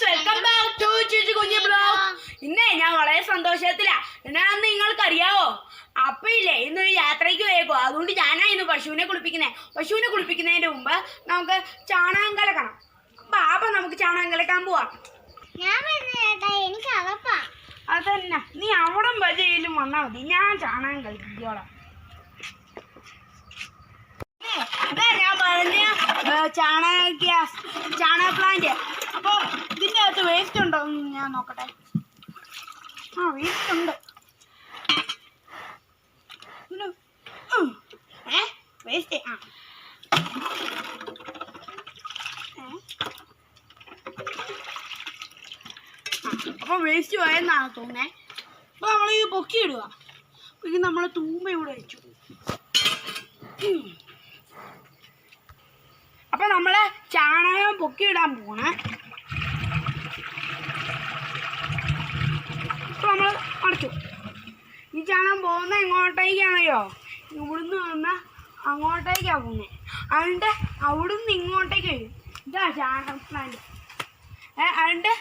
Guys welcome back to ചേച്ചി കുഞ്ഞു blog ഇന്നേ ഞാൻ വളരെ സന്തോഷത്തിലാ. എന്നാ നിങ്ങൾക്ക് അറിയാവോ അപ്പൊ ഇല്ലേ ഇന്ന് യാത്രയ്ക്ക് പോയേക്കോ അതുകൊണ്ട് ഞാനാ ഇന്ന് പശുവിനെ കുളിപ്പിക്കുന്നേ. പശുവിനെ കുളിപ്പിക്കുന്നതിന്റെ മുമ്പ് നമുക്ക് ചാണകം കലക്കണം ബാബ നമുക്ക് ചാണകം കലക്കാൻ പോവാം. എനിക്ക് അതന്നെ. നീ അവിടം വരെയിലും വന്നാ മതി. ഞാൻ ചാണകം കളിക്കോളാം ഞാൻ പറഞ്ഞ ചാണക ചാണക പ്ലാന്റ് വേസ്റ്റ് ഉണ്ടോ ഞാൻ നോക്കട്ടെ. ആ വേസ്റ്റ് ഉണ്ട് വേസ്റ്റ്. ആ. അപ്പോൾ പോയെന്നാണ് തോന്നേ അപ്പോൾ നമ്മൾ ഇത് പൊക്കി ഇടുക. ഇത് നമ്മൾ തൂമ്പ ഇവിടെ വെച്ചു. അപ്പൊ നമ്മൾ ചാണകം പൊക്കി ഇടാൻ പോണേ അപ്പൊ അടച്ചു ഈ ചാണകം പോകുന്ന എങ്ങോട്ടേക്കാണല്ലോ ഇവിടുന്ന് വന്ന അങ്ങോട്ടേക്കാണ് പോകുന്നത് അതുകൊണ്ട് അവിടുന്ന് ഇങ്ങോട്ടേക്ക് വരും. ഇതാ ചാണകം പ്ലാന്റ് അതുകൊണ്ട്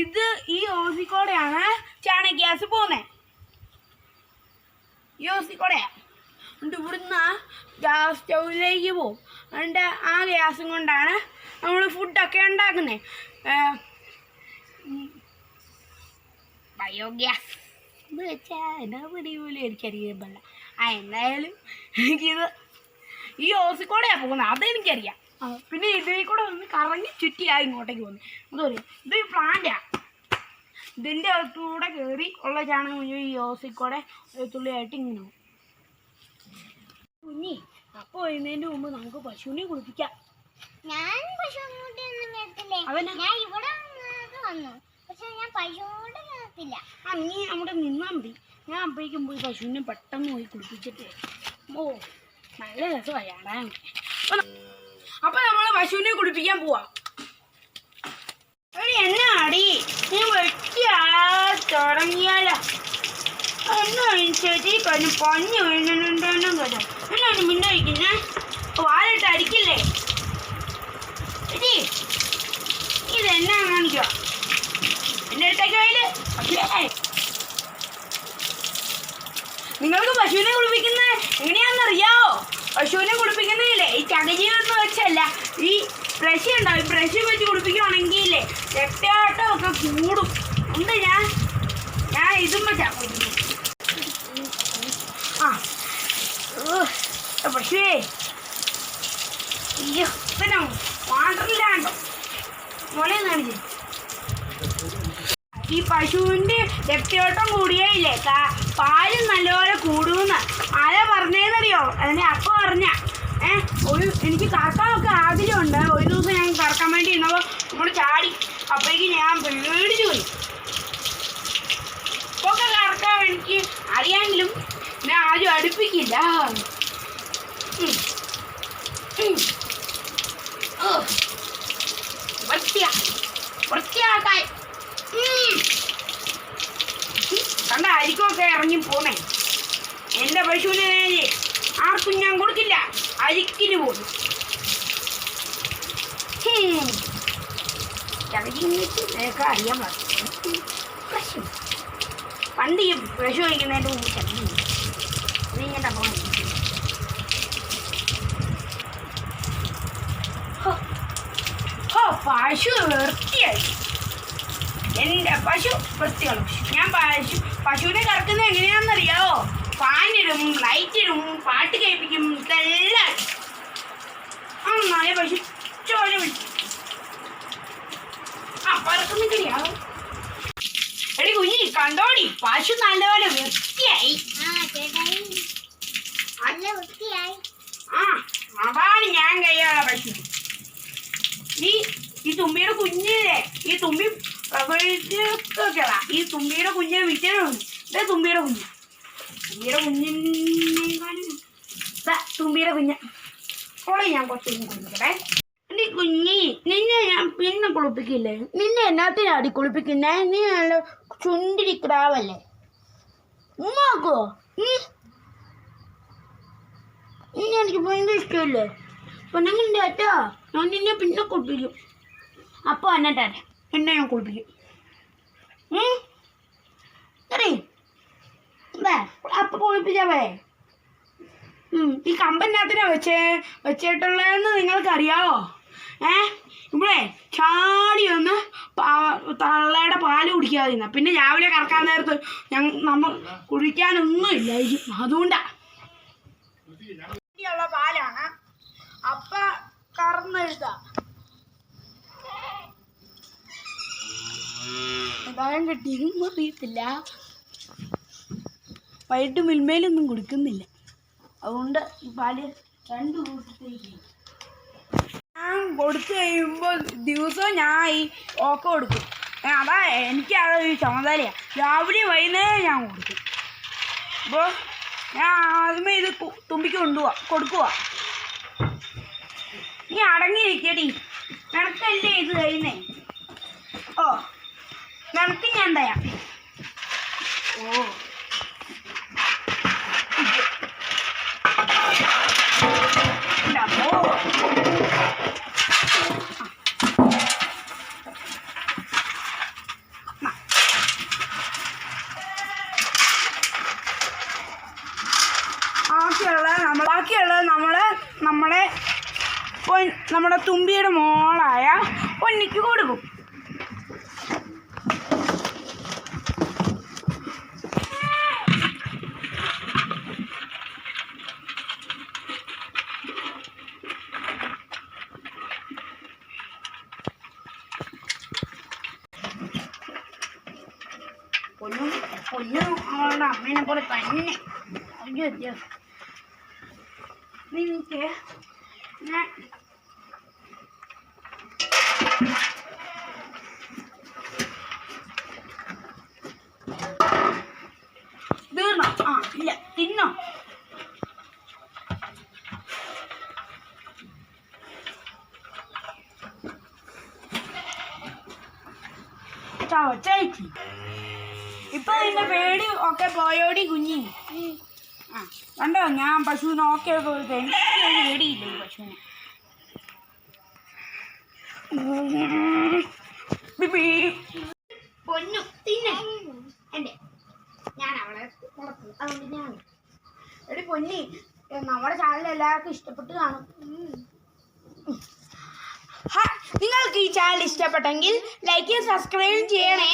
ഇത് ഈ ഓസിക്കോടെയാണ് ചാണക ഗ്യാസ് പോകുന്നത് ഈ ഓസിക്കോടെയാ എന്നിട്ട് ഇവിടുന്ന് ഗ്യാസ് സ്റ്റൗവിലേക്ക് പോകും. എന്നിട്ട് ആ ഗ്യാസും കൊണ്ടാണ് നമ്മൾ ഫുഡൊക്കെ ഉണ്ടാക്കുന്നത് ബയോഗ്യാസ് എന്ന് വെച്ചാൽ എന്നാ പിടികൂല എനിക്കറിയാൻ പാടില്ല. ആ എന്തായാലും എനിക്കിത് ഈ ഓസിക്കൂടെയാണ് പോകുന്നത്. അതെനിക്കറിയാം പിന്നെ ഇതിൽ കൂടെ ഒന്ന് കറങ്ങി ചുറ്റിയാ ഇങ്ങോട്ടേക്ക് പോകുന്നത്. അതറിയാം ഇത് പ്ലാന്റാ ഇതിന്റെ അകത്തൂടെ കയറി ഉള്ള ചാണകം മുഴുവൻ ഈ ഓസിക്കോടെ തുള്ളിയായിട്ട് ഇങ്ങനെ പോകും. കുഞ്ഞി അപ്പോൾ വരുന്നതിന് മുമ്പ് നമുക്ക് പശുവിനെ കുളിപ്പിക്കാം. ഞാൻ കേട്ടില്ലേ അവന് ഞാൻ ഇവിടെ വന്നു. പക്ഷെ ഞാൻ പശുവിനോട്ട് കേട്ടില്ല ആ നീ അവിടെ നിന്നാൽ മതി. ഞാൻ അപ്പോഴേക്കും പോയി പശുവിനെ പെട്ടെന്ന് പോയി കുളിപ്പിച്ചിട്ട് ഓ നല്ല രസമായാണ്. അപ്പൊ നമ്മൾ പശുവിനെ കുളിപ്പിക്കാൻ പോവാ. എന്നാ അടി? നീ വെട്ടിയാ തുടങ്ങിയാലോ? ഒന്നും ചേച്ചി കഴിഞ്ഞ് പഞ്ഞു വീഴുന്നുണ്ടെന്നും കേട്ടോ. എന്നാണ് മിണ്ടായിരിക്കുന്നേ വാലിട്ട് അടിക്കില്ലേ എടി ഇതെന്നാ കാണിക്കുക എന്റെ അടുത്തേക്ക് വയൽ പക്ഷേ നിങ്ങൾക്ക് പശുവിനെ കുളിപ്പിക്കുന്നത് എങ്ങനെയാണെന്നറിയാവോ പശുവിനെ കുളിപ്പിക്കുന്നില്ലേ ഈ ചകജീവെന്ന് വെച്ചല്ല ഈ ബ്രഷ് ഉണ്ടാവും ബ്രഷ് വെച്ച് കുടിപ്പിക്കുകയാണെങ്കിൽ രക്തയോട്ടം ഒക്കെ കൂടും. ഉണ്ട് ഞാൻ. ഞാൻ ഇതും വെച്ചാ കുളിക്കുന്നത് ആ. പക്ഷേ അയ്യോ പിന്നെ വാണ്ടറില്ലാണ്ടോ മോളെ ഈ പശുവിന്റെ രക്തയോട്ടം കൂടിയയില്ലേ? കാ- പാൽ നല്ലപോലെ കൂടുമെന്ന്. ആരാ പറഞ്ഞേന്നറിയോ? അതിനെ അപ്പം പറഞ്ഞ. ഒരു എനിക്ക് കറക്കാനൊക്കെ ആഗ്രഹമുണ്ട്. ഒരു ദിവസം ഞാൻ കറക്കാൻ വേണ്ടി ഇരുന്നപ്പോൾ നമ്മൾ ചാടി അപ്പോഴേക്ക് ഞാൻ പേടിച്ചു പോയി. ഇപ്പൊക്കെ കറക്കാൻ എനിക്ക് അറിയാമെങ്കിലും ഞാൻ ആരും അടുപ്പിക്കില്ല. വൃത്തിയാ വൃത്തിയാക്കാൻ. കണ്ട അരിക്കൊക്കെ ഇറങ്ങി പോണേ എന്റെ പശുവിനെ അരിക്കിന് പോകും നിനക്ക് അറിയാൻ പാടില്ല. പ്രശ്നം. പണ്ട് ഈ പശു കഴിക്കുന്നതിന്റെ മുമ്പ് ഇങ്ങോട്ടാ പോകണം ഹോ. ഹോ പശു വൃത്തിയായി. എന്റെ പശു വൃത്തിയുള്ള പശു ഞാൻ പശു പശുവിനെ കറക്കുന്നത് എങ്ങനെയാണെന്നറിയാവോ? ഫാനിടും ലൈറ്റിടും പാട്ട് കേൾപ്പിക്കും. നന്നായ പശു ചോര പിടിച്ചു. ആ പറക്കുന്നില്ല എടി കുഞ്ഞി കണ്ടോടി പശു നല്ലപോലെ വൃത്തിയായി. ആ അതാണ് ഞാൻ കൈയുള്ള പശു. ഈ ഈ തുമ്പിയുടെ കുഞ്ഞില്ലേ ഈ തുമ്പി പ്രസവിച്ചൊക്കെടാ ഈ തുമ്പിയുടെ കുഞ്ഞെ വിറ്റനുണ്ട് ഇതേ തുമ്പിയുടെ കുഞ്ഞ്. തുമ്പിയുടെ കുഞ്ഞിനെ തുമ്പിയുടെ കുഞ്ഞ്. ഓളെ ഞാൻ കുറച്ച് കൊടുക്കട്ടെ എന്റെ കുഞ്ഞി നിന്നെ ഞാൻ പിന്നെ കുളിപ്പിക്കില്ലേ? നിന്നെ എന്നാത്തിനാ അടി കുളിപ്പിക്കുന്നേ? നീ നല്ല ചുണ്ടിരി ക്രാവല്ലേ? ഉമ്മാക്കോ? ഇനി എനിക്ക് ഭയങ്കര ഇഷ്ടമല്ലേ പെണ്ണുങ്ങളുടെ അറ്റാ ഞാൻ നിന്നെ പിന്നെ കുളിപ്പിക്കും. അപ്പോൾ എന്നിട്ടെ എന്നെ ഞാൻ കുളിപ്പിക്കും. അപ്പൊ കുളിപ്പിച്ചാ ഉം, ഈ കമ്പനകത്തിനാ വെച്ചേ വെച്ചിട്ടുള്ളതെന്ന് നിങ്ങൾക്കറിയാവോ? ഏ ഇവിടെ ചാടി ഒന്ന് തള്ളയുടെ പാൽ കുടിക്കാതെ പിന്നെ രാവിലെ കറക്കാൻ നേരത്ത് ഞങ്ങൾ നമ്മൾ കുടിക്കാനൊന്നും ഇല്ലായിരിക്കും അതുകൊണ്ടാ. ഉള്ള പാലാണ്. അപ്പ കറന്നെഴുത എന്തായാലും കിട്ടിയതൊന്നും അറിയത്തില്ല. വൈകിട്ട് മിൽമയിലൊന്നും കൊടുക്കുന്നില്ല. അതുകൊണ്ട് പാൽ രണ്ട് കൂട്ടത്തേക്ക് ഞാൻ കൊടുത്തു കഴിയുമ്പോൾ ദിവസവും ഞാൻ ഈ ഓക്ക കൊടുക്കും. അതാ എനിക്ക് അത് ഈ ചുമതലയാണ് രാവിലെ വൈകുന്നേരം ഞാൻ കൊടുക്കും. അപ്പോൾ ഞാൻ ആദ്യമേ ഇത് തുമ്പിക്ക് കൊണ്ടുപോവാ കൊടുക്കുക നീ അടങ്ങിയിരിക്കടി. നിനക്കല്ലേ ഇത് കഴിയുന്നേ? ഓ നിനക്ക് ഞാൻ തരാം. ഓ. ബാക്കിയുള്ളത് നമ്മൾ ബാക്കിയുള്ളത് നമ്മൾ നമ്മുടെ നമ്മുടെ തുമ്പിയുടെ മോളായ പൊന്നിക്ക് കൊടുക്കും. പൊന്നും പൊന്നും അവളുടെ അമ്മേനെ പോലെ തന്നെ. അയ്യോ വ്യത്യാസം നിനക്ക് ഞാൻ തീർന്നോ? ആ ഇല്ല തിന്നോ? ചവച്ചേച്ചി ഇപ്പൊ നിന്റെ പേടി ഒക്കെ പോയോടി കുഞ്ഞി. ആ കണ്ടോ? ഞാൻ പശുവിനെ ഓക്കെ എനിക്ക് പേടിയില്ല ഈ പശുവിനെ. പൊന്നു തിന്നെ. എന്റെ ഞാൻ അവളെ വളർത്തും അതുകൊണ്ട് ഞാൻ എടി പൊന്നി നമ്മുടെ ചാനൽ എല്ലാവർക്കും ഇഷ്ടപ്പെട്ട് കാണും. നിങ്ങൾക്ക് ഈ ചാനൽ ഇഷ്ടപ്പെട്ടെങ്കിൽ ലൈക്ക് സബ്സ്ക്രൈബ് ചെയ്യണേ.